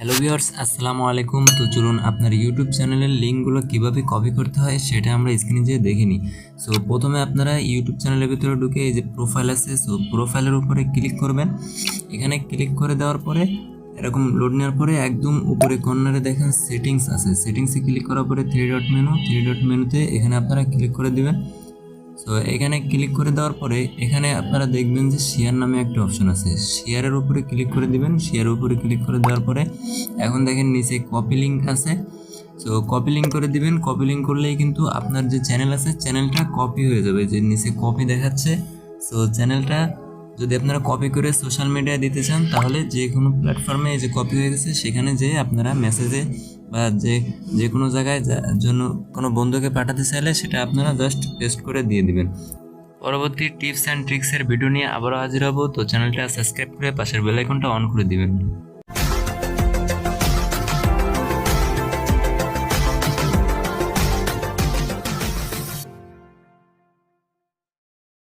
Hello viewers আসসালামু আলাইকুম। তো চলুন আপনার ইউটিউব চ্যানেলের লিঙ্কগুলো কীভাবে কপি করতে হয় সেটা আমরা স্ক্রিনে যেয়ে দেখে নিই। সো প্রথমে আপনারা ইউটিউব চ্যানেলের ভিতরে ঢুকে এই যে প্রোফাইল আছে সো প্রোফাইলের উপরে ক্লিক করবেন। এখানে ক্লিক করে দেওয়ার পরে, এরকম লোড নেওয়ার পরে একদম উপরে কর্নারে দেখেন সেটিংস আছে। সেটিংসে ক্লিক করার পরে three dot menu three dot মেনুতে এখানে আপনারা ক্লিক করে দিবেন। সো এখানে ক্লিক করে দেওয়ার পরে এখানে আপনারা দেখবেন যে শেয়ার নামে একটা অপশন আছে। শেয়ারের উপরে ক্লিক করে দিবেন। শেয়ারের উপরে ক্লিক করে দেওয়ার পরে এখন দেখেন নিচে কপি লিঙ্ক আছে। সো কপি লিঙ্ক করে দিবেন। কপি লিঙ্ক করলেই কিন্তু আপনার যে চ্যানেল আছে চ্যানেলটা কপি হয়ে যাবে। যে নিচে কপি দেখাচ্ছে। সো চ্যানেলটা যদি আপনারা কপি করে সোশ্যাল মিডিয়ায় দিতে চান, তাহলে যে কোনো প্ল্যাটফর্মে যে কপি হয়ে গেছে, সেখানে যেয়ে আপনারা মেসেজে বা যে যে কোনো জায়গায় জন্য কোনো বন্ধুকে পাঠাতে চাইলে সেটা আপনারা জাস্ট পেস্ট করে দিয়ে দিবেন। পরবর্তী টিপস অ্যান্ড ট্রিক্সের ভিডিও নিয়ে আবারও হাজির হব। তো চ্যানেলটা সাবস্ক্রাইব করে পাশের বেলাইকনটা অন করে দিবেন।